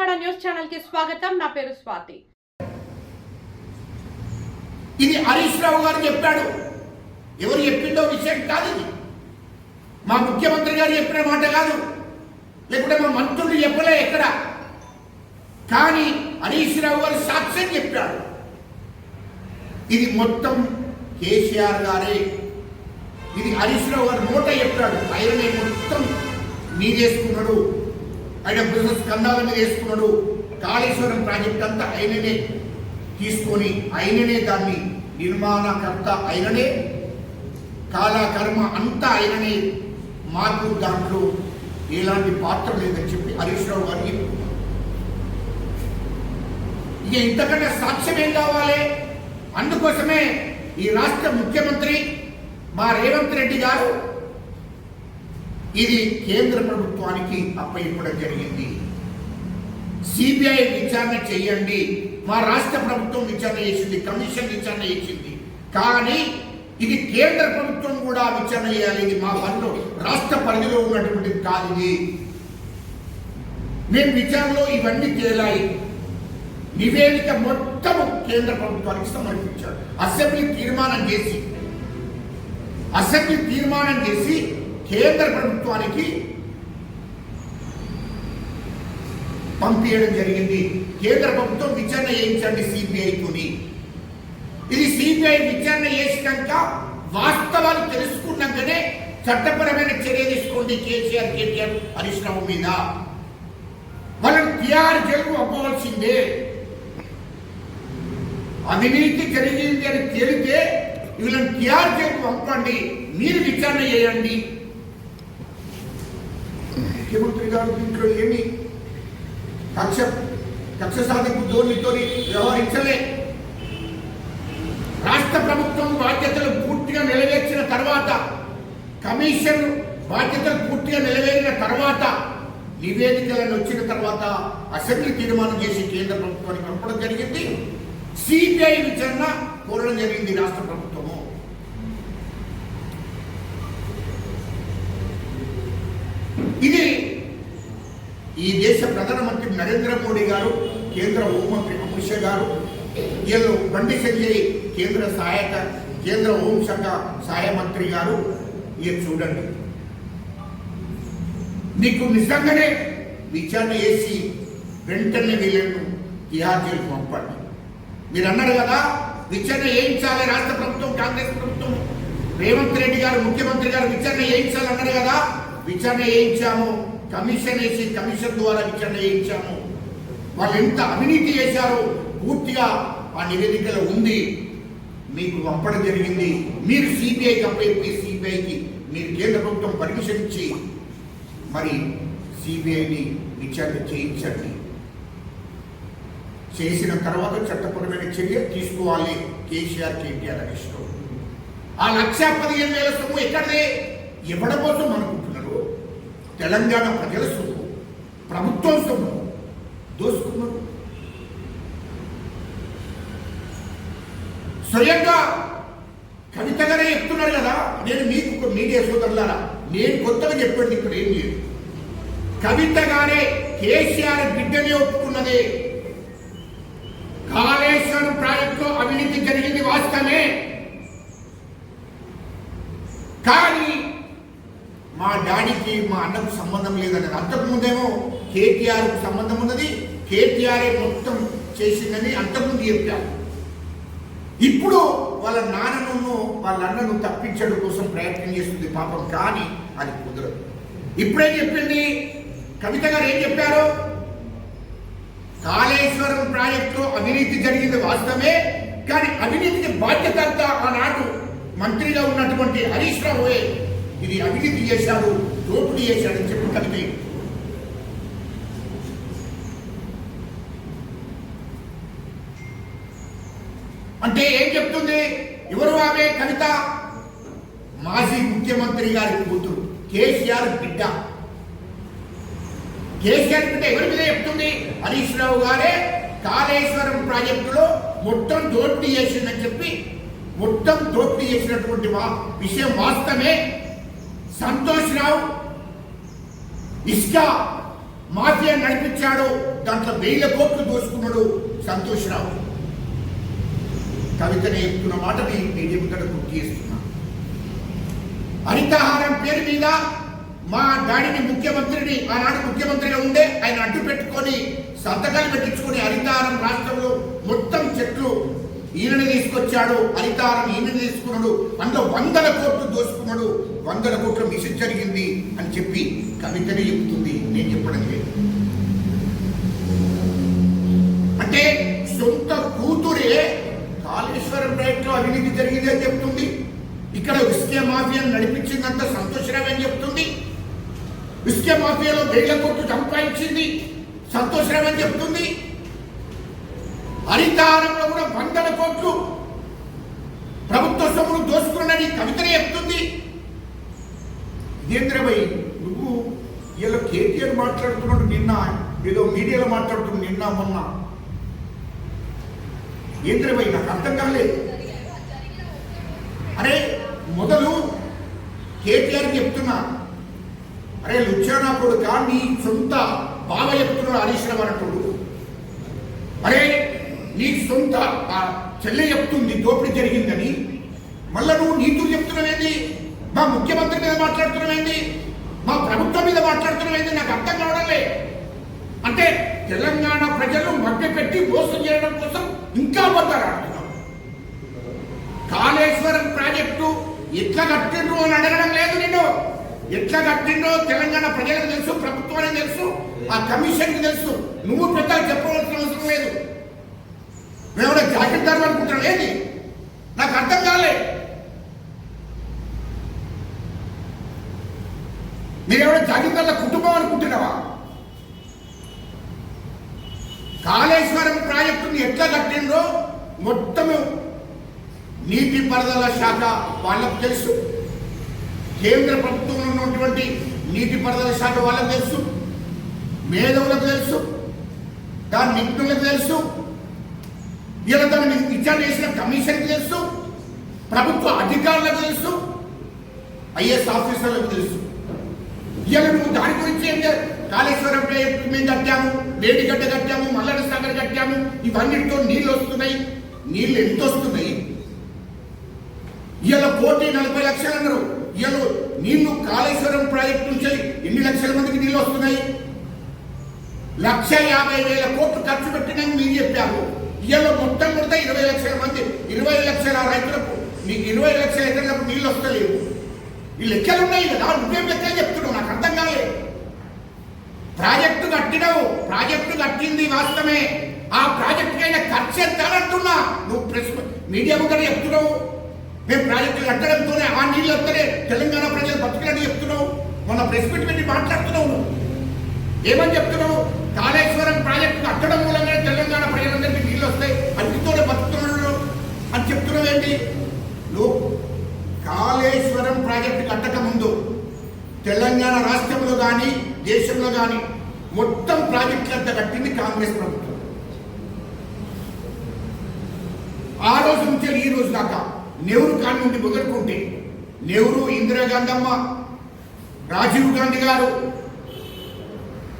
Telangana news ఛానల్కి స్వాగతం. నా పేరు స్వాతి. ఇది హరీష్ రావు గారు చెప్పాడు. ఎవరు చెప్పిందో విషయం కాదు ఇది. మా ముఖ్యమంత్రి గారు చెప్పిన మాట కాదు. లేకుంటే మా మంత్రులు చెప్పలే ఎక్కడ. కానీ హరీష్ రావు గారు సాక్ష్యం చెప్పాడు. ఇది మొత్తం కేసీఆర్ గారే. ఇది హరీష్ రావు గారు నోట చెప్పాడు. ఆయన మొత్తం మీదేసుకున్నాడు ఆయన బిజినెస్ కందాల మీద వేసుకున్నాడు. కాళేశ్వరం ప్రాజెక్ట్ అంతా ఆయననే తీసుకొని ఆయననే దాన్ని నిర్మాణకర్త ఆయననే కాలకర్మ అంతా ఆయననే. మాకు దాంట్లో ఎలాంటి పాత్ర లేదని చెప్పి హరీష్ రావు గారికి ఇక ఇంతకంటే సాక్ష్యం ఏం కావాలి? అందుకోసమే ఈ రాష్ట్ర ముఖ్యమంత్రి మా రేవంత్ రెడ్డి గారు ఇది కేంద్ర ప్రభుత్వానికి అప్పగించడం జరిగింది. సిబిఐ విచారణ చేయండి. మా రాష్ట్ర ప్రభుత్వం విచారణ చేసింది కమిషన్ విచారణ చేసింది. కానీ ఇది కేంద్ర ప్రభుత్వం కూడా విచారణ చేయాలి. ఇది మా పనులు రాష్ట్ర పరిధిలో ఉన్నటువంటిది కాదు ఇది. మేము విచారణలో ఇవన్నీ తేలాయి. నివేదిక మొత్తం కేంద్ర ప్రభుత్వానికి సమర్పించాడు అసెంబ్లీ తీర్మానం చేసి అసెంబ్లీ తీర్మానం చేసి కేంద్ర ప్రభుత్వానికి పంపించడం జరిగింది. కేంద్ర ప్రభుత్వం విచారణ చేయించండి సిబిఐతోని. ఇది సిబిఐ విచారణ చేసినాక వాస్తవాలు తెలుసుకున్నాకనే చట్టపరమైన చర్య తీసుకోండి కేసీఆర్ కేటీఆర్ హరీష్ రావు మీద. వాళ్ళని టిఆర్ జైలు అవ్వవలసిందే అవినీతి జరిగింది అని తేలితే వీళ్ళని టీఆర్ జైలు పంపండి. మీరు విచారణ చేయండి. ముఖ్యమంత్రి గారు దీంట్లో ఏమి కక్ష కక్ష సాధింపు ధోరణితో వ్యవహరించలే. రాష్ట్ర ప్రభుత్వం బాధ్యతలు పూర్తిగా నెరవేర్చిన తర్వాత కమిషన్ బాధ్యతలు పూర్తిగా నెరవేరిన తర్వాత నివేదికలను వచ్చిన తర్వాత అసెంబ్లీ తీర్మానం చేసి కేంద్ర ప్రభుత్వానికి పంపడం జరిగింది. సిబిఐ విచారణ కోరడం జరిగింది రాష్ట్ర ప్రభుత్వం. ఇది ఈ దేశ ప్రధానమంత్రి నరేంద్ర మోడీ గారు కేంద్ర హోంమంత్రి అమిత్ షా గారు వీళ్ళు బండి సంజయ్ కేంద్ర సహాయక కేంద్ర హోంశాఖ సహాయ మంత్రి గారు మీరు చూడండి. నీకు నిజంగానే విచారణ చేసి వెంటనే వీళ్ళను తిహార్ జైలు పంపండి. మీరు అన్నారు కదా విచారణ చేయించాలి రాష్ట్ర ప్రభుత్వం కాంగ్రెస్ ప్రభుత్వం. రేవంత్ రెడ్డి గారు ముఖ్యమంత్రి గారు విచారణ చేయించాలి అన్నారు కదా విచారణ చేయించాము కమిషన్ వేసి కమిషన్ ద్వారా విచారణ చేయించాము. వాళ్ళు ఎంత అవినీతి చేశారో పూర్తిగా ఆ నివేదికలో ఉంది. మీకు పంపడం జరిగింది. మీరు సిబిఐకి కంప్లైంట్ సిబిఐకి మీరు కేంద్ర ప్రభుత్వం పర్మిషన్ ఇచ్చి మరి సిబిఐని విచారణ చేయించండి. చేసిన తర్వాత చట్టపరమైన చర్య తీసుకోవాలి కేసీఆర్ కేటీఆర్ హరీష్ ఆ లక్ష పదిహేను వేల సొమ్ము ఎక్కడే ఇవ్వడం కోసం అనుకుంటున్నారు తెలంగాణ ప్రజల సొమ్ము ప్రభుత్వం సొమ్ము దోసుకున్నారు. స్వయంగా కవిత గారే చెప్తున్నారు కదా నేను మీకు మీడియా సోదరులారా నేను కొత్తగా చెప్పండి ఇక్కడ ఏం లేదు. కవిత గారే కేసీఆర్ బిడ్డని ఒప్పుకున్నదే. కాళేశ్వరం ప్రాజెక్టులో అవినీతి జరిగింది వాస్తవమే. కానీ మా డాడీకి మా అన్నకు సంబంధం లేదన్నది. అంతకుముందేమో కేటీఆర్కు సంబంధం ఉన్నది. కేటీఆర్ మొత్తం చేసిందని అంతకుముందు చెప్పారు. ఇప్పుడు వాళ్ళ నాన్నను వాళ్ళ అన్నను తప్పించడం కోసం ప్రయత్నం చేస్తుంది పాపం కానీ అది కుదరదు. ఇప్పుడేం చెప్పింది? కవిత గారు ఏం చెప్పారు? కాళేశ్వరం ప్రాజెక్టులో అవినీతి జరిగింది వాస్తవమే కానీ అవినీతికి బాధ్యత అంతా ఆనాడు మంత్రిగా ఉన్నటువంటి హరీష్ రావు ఇది అవినీతి చేశాడు దోపిడీ చేశాడని చెప్పి కలిపి అంటే ఏం చెప్తుంది? ఎవరు ఆమె కవిత? మాజీ ముఖ్యమంత్రి గారి కూతురు కేసీఆర్ బిడ్డ. కేసీఆర్ బిడ్డ ఎవరి మీద చెప్తుంది? హరీష్ రావు గారే కాళేశ్వరం ప్రాజెక్టులో మొత్తం దోపిడీ చేసిందని చెప్పి మొత్తం దోపిడీ చేసినటువంటి విషయం వాస్తవమే. సంతోష్ రావు ఇసుక మాఫియా నడిపించాడో దాంట్లో వేల కోట్లు దోసుకున్నాడు సంతోష్ రావు. కవితని చెప్తున్న మాటని నేను ఇక్కడ గుర్తు చేస్తున్నా. హరితహారం పేరు మీద మా డాడీని ముఖ్యమంత్రిని ఆనాడు ముఖ్యమంత్రిగా ఉండే ఆయన అడ్డు పెట్టుకొని సంతకాలు పెట్టించుకొని హరితహారం రాష్ట్రంలో మొత్తం చెట్లు ఈయనని తీసుకొచ్చాడు హరితహారం ఈయన తీసుకున్నాడు అందులో వందల కోట్లు దోసుకున్నాడు. వందల కోట్ల మిషన్ జరిగింది అని చెప్పి కవితనే చెబుతుంది. నేను చెప్పడం లేదు. అంటే సొంత కూతురే కాళేశ్వరం ప్రాజెక్టులో అవినీతి జరిగింది అని చెప్తుంది. ఇక్కడ ఇసుకే మాఫియాను నడిపించిందంత సంతోషరావు అని చెప్తుంది. ఇసుకే మాఫియాలో వేల కోట్లు సంపాదించింది సంతోషరావు అని చెప్తుంది. హరితారం వందల కోట్లు ప్రభుత్వ సొమ్మును దోసుకున్నాడని కవితనే చెప్తుంది. ఇదేంద్రభయ్ నువ్వు ఇలా కేటీఆర్ మాట్లాడుతున్నాడు నిన్న ఏదో మీడియాలో మాట్లాడుతున్నాడు నిన్న మొన్న. ఏంద్రభయ్ నాకు అర్థం కాలేదు అరే మొదలు కేటీఆర్ చెప్తున్నా. అరే లుచ్చానా కొడుక నీ సొంత బావ చెప్తున్నాడు హరీష్ రావు అన్నట్టు. నీ సొంత ఆ చెల్లె చెప్తుంది దోపిడీ జరిగిందని. మళ్ళా నువ్వు నీతులు చెప్తున్నావేంది మా ముఖ్యమంత్రి మీద మాట్లాడుతున్నావేంది మా ప్రభుత్వం మీద మాట్లాడుతున్నావేంది నాకు అర్థం కావడంలే అంటే తెలంగాణ ప్రజలు మభ్యపెట్టి మోసం చేయడం కోసం ఇంకా ఆడుతున్నాం కాళేశ్వరం ప్రాజెక్టు ఎట్లా కట్టిండ్రు అని అడగడం లేదు నేను ఎట్లా కట్టిండ్రో తెలంగాణ ప్రజలకు తెలుసు ప్రభుత్వానికి తెలుసు ఆ కమిషన్కి తెలుసు. నువ్వు పెద్ద చెప్పవలసిన అవసరం లేదు. మేము జాగ్రత్త అనుకుంటున్నాం ఏంటి నాకు అర్థం కాలే. మీరెవడో జాగ్రత్త కుటుంబం అనుకుంటున్నావా? కాళేశ్వరం ప్రాజెక్టుని ఎట్లా కట్టిందో మొత్తము నీటి పారుదల శాఖ వాళ్ళకు తెలుసు. కేంద్ర ప్రభుత్వంలో ఉన్నటువంటి నీటి పారుదల శాఖ వాళ్ళకు తెలుసు. మేధవులకు తెలుసు. దాని నిపుణులకు తెలుసు. వీళ్ళ దాన్ని విచారణ చేసిన కమిషన్ తెలుసు ప్రభుత్వ అధికారులకు తెలుసు ఐఏఎస్ ఆఫీసర్లకు తెలుసు. ఇవాళ నువ్వు దాని గురించి ఏం కాళేశ్వరం ప్రాజెక్టు మేము కట్టాము వేడిగడ్డ కట్టాము మల్లడి సాగర్ కట్టాము ఇవన్నిటితో నీళ్ళు వస్తున్నాయి. నీళ్ళు ఎంత వస్తున్నాయి? ఇవాళ కోటి నలభై లక్షలు అన్నారు. ఇవాళ నీళ్ళు కాళేశ్వరం ప్రాజెక్ట్ నుంచి ఎన్ని లక్షల మందికి నీళ్ళు వస్తున్నాయి? లక్ష యాభై వేల కోట్లు ఖర్చు పెట్టినని మీరు చెప్పారు. ఇవాళ మొత్తం కూడా ఇరవై లక్షల మంది ఇరవై లక్షల రైతులకు మీకు ఇరవై లక్షల ఎకరాలకు నీళ్ళు వస్తలేవు. ఈ లెక్కలు ఉన్నాయి కదా నువ్వేం లెక్కలు చెప్తున్నావు? నాకు అర్థం కాలేదు ప్రాజెక్టు కట్టినావు ప్రాజెక్టు కట్టింది వాస్తవమే. ఆ ప్రాజెక్టుకైనా ఖర్చు ఎంత అంటున్నా నువ్వు ప్రెస్ మీడియా ముందర చెప్తున్నావు. మేము ప్రాజెక్టులు కట్టడంతోనే ఆ నీళ్ళు వస్తేనే తెలంగాణ ప్రజలు బతుకులని చెప్తున్నావు. మొన్న ప్రెస్ మీట్ పెట్టి మాట్లాడుతున్నావు నువ్వు. ఏమని చెప్తున్నావు? కాళేశ్వరం ప్రాజెక్టు కట్టడం మూలంగా తెలంగాణ ప్రజలందరికీ నీళ్ళు వస్తాయి అన్నితోనే బతుకుతున్నాడు. అని చెప్తున్నావు ఏంటి? నువ్వు కాళేశ్వరం ప్రాజెక్టు కట్టక ముందు తెలంగాణ రాష్ట్రంలో కానీ దేశంలో కానీ మొత్తం ప్రాజెక్టులంతా కట్టింది కాంగ్రెస్ ప్రభుత్వం. ఆ రోజు నుంచి ఈ రోజు దాకా నెహ్రూ కాని నుండి మొదలుకుంటే నెహ్రూ ఇందిరాగాంధమ్మ రాజీవ్ గాంధీ గారు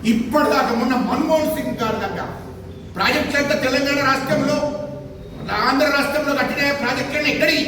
ఇప్పటిదాకా మొన్న మన్మోహన్ సింగ్ గారి దాకా ప్రాజెక్టులంతా తెలంగాణ రాష్ట్రంలో ఆంధ్ర రాష్ట్రంలో కట్టిన ప్రాజెక్టులను ఎక్కడి